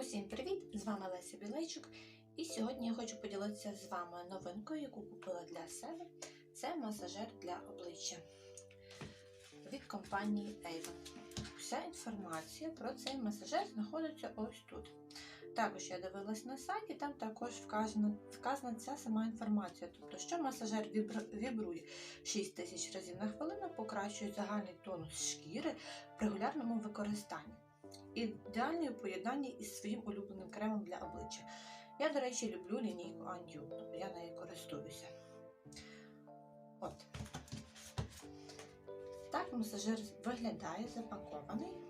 Усім привіт! З вами Леся Білейчук. І сьогодні я хочу поділитися з вами новинкою, яку купила для себе. Це масажер для обличчя від компанії Avon. Вся інформація про цей масажер знаходиться ось тут. Також я дивилась на сайті, там також вказана, вказана ця сама інформація. Тобто, що масажер вібр- вібрує 6 тисяч разів на хвилину, покращує загальний тонус шкіри при регулярному використанні. Ідеальне у поєднанні із своїм улюбленим кремом для обличчя. Я, до речі, люблю лінійку Андю, тобто я нею користуюся. От. Так масажир виглядає запакований.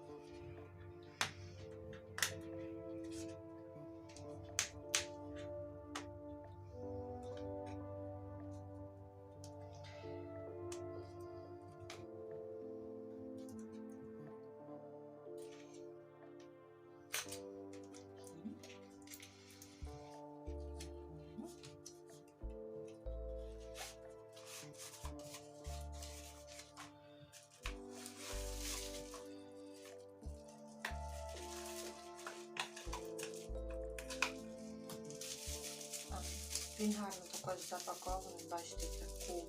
Він гарно також запакований, бачите, таку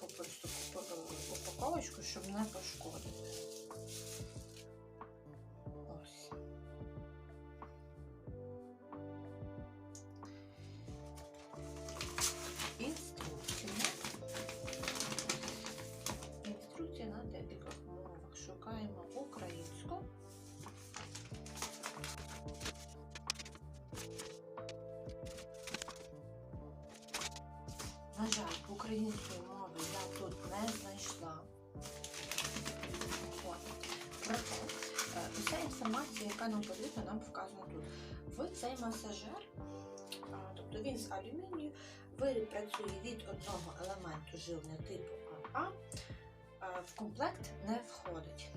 попросту упаковочку, щоб не пошкодити. Української мови я тут не знайшла. Проте, е, уся інформація, яка нам потрібна, нам вказана тут. В цей масажер, тобто він з алюмінію, виріб працює від одного елементу живлення типу АА, а в комплект не входить.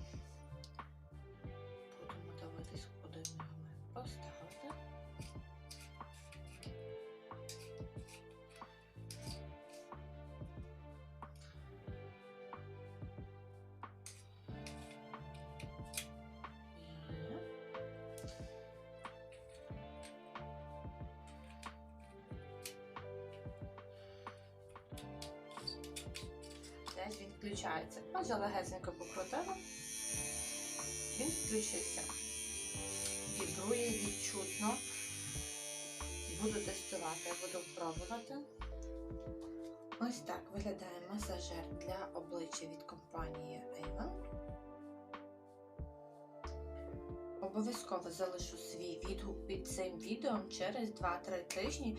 Десь він включається. Ось легесенько покрутила. Він включився. Вібрує відчутно. Буду тестувати, буду пробувати. Ось так виглядає масажер для обличчя від компанії Avon. Обов'язково залишу свій відгук під цим відео через 2-3 тижні,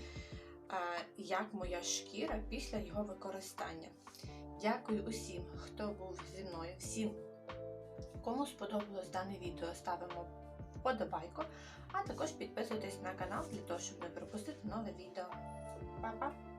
е, як моя шкіра після його використання. Дякую усім, хто був зі мною, всім, кому сподобалось дане відео, ставимо вподобайку, а також підписуйтесь на канал для того, щоб не пропустити нове відео. Па-па!